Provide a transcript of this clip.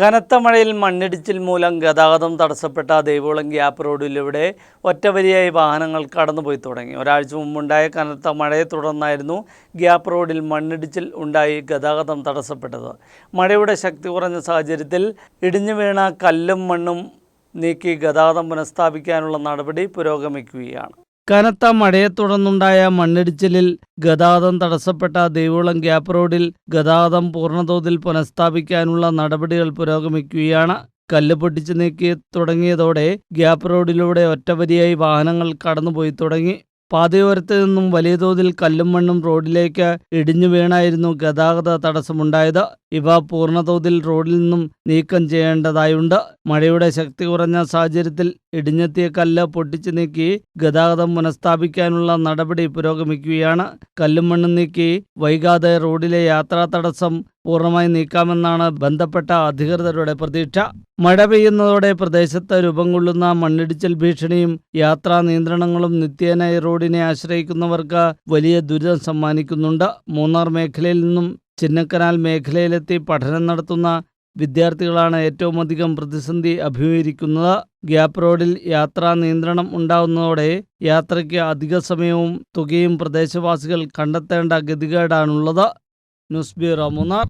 കനത്ത മഴയിൽ മണ്ണിടിച്ചിൽ മൂലം ഗതാഗതം തടസ്സപ്പെട്ട ദേവികുളം ഗ്യാപ്പ് റോഡിലൂടെ ഒറ്റവരിയായി വാഹനങ്ങൾ കടന്നുപോയി തുടങ്ങി. ഒരാഴ്ച മുമ്പുണ്ടായ കനത്ത മഴയെ തുടർന്നായിരുന്നു ഗ്യാപ്പ് റോഡിൽ മണ്ണിടിച്ചിൽ ഉണ്ടായി ഗതാഗതം തടസ്സപ്പെട്ടത്. മഴയുടെ ശക്തി കുറഞ്ഞ സാഹചര്യത്തിൽ ഇടിഞ്ഞു വീണ കല്ലും മണ്ണും നീക്കി ഗതാഗതം പുനഃസ്ഥാപിക്കാനുള്ള നടപടി പുരോഗമിക്കുകയാണ്. കനത്ത മഴയെ തുടർന്നുണ്ടായ മണ്ണിടിച്ചിലിൽ ഗതാഗതം തടസ്സപ്പെട്ട ദേവികുളം ഗ്യാപ്പ് റോഡിൽ ഗതാഗതം പൂർണതോതിൽ പുനഃസ്ഥാപിക്കാനുള്ള നടപടികൾ പുരോഗമിക്കുകയാണ്. കല്ല് പൊട്ടിച്ചു നീക്കി തുടങ്ങിയതോടെ ഗ്യാപ്പ് റോഡിലൂടെ ഒറ്റവരിയായി വാഹനങ്ങൾ കടന്നുപോയി തുടങ്ങി. പാതയോരത്ത് നിന്നും വലിയ തോതിൽ കല്ലും മണ്ണും റോഡിലേക്ക് ഇടിഞ്ഞു വീണായിരുന്നു ഗതാഗത തടസ്സമുണ്ടായത്. ഇവ പൂർണതോതിൽ റോഡിൽ നിന്നും നീക്കം ചെയ്യേണ്ടതായുണ്ട്. മഴയുടെ ശക്തി കുറഞ്ഞ സാഹചര്യത്തിൽ ഇടിഞ്ഞെത്തിയ കല്ല് പൊട്ടിച്ചു നീക്കി ഗതാഗതം പുനഃസ്ഥാപിക്കാനുള്ള നടപടി പുരോഗമിക്കുകയാണ്. കല്ലും മണ്ണും നീക്കി വൈകാതെ റോഡിലെ യാത്രാ തടസ്സം പൂർണമായി നീക്കാമെന്നാണ് ബന്ധപ്പെട്ട അധികൃതരുടെ പ്രതീക്ഷ. മഴ പെയ്യുന്നതോടെ പ്രദേശത്ത് രൂപം കൊള്ളുന്ന മണ്ണിടിച്ചിൽ ഭീഷണിയും യാത്രാ നിയന്ത്രണങ്ങളും നിത്യേന റോഡിനെ ആശ്രയിക്കുന്നവർക്ക് വലിയ ദുരിതം സമ്മാനിക്കുന്നുണ്ട്. മൂന്നാർ മേഖലയിൽ നിന്നും ചിന്നക്കനാൽ മേഖലയിലെത്തി പഠനം നടത്തുന്ന വിദ്യാർത്ഥികളാണ് ഏറ്റവും അധികം പ്രതിസന്ധി അഭിമുഖീകരിക്കുന്നത്. ഗ്യാപ് റോഡിൽ യാത്രാ നിയന്ത്രണം ഉണ്ടാകുന്നതോടെ യാത്രയ്ക്ക് അധിക സമയവും തുകയും പ്രദേശവാസികൾ കണ്ടെത്തേണ്ട ഗതികേടാണുള്ളത്. News bureau Munnar.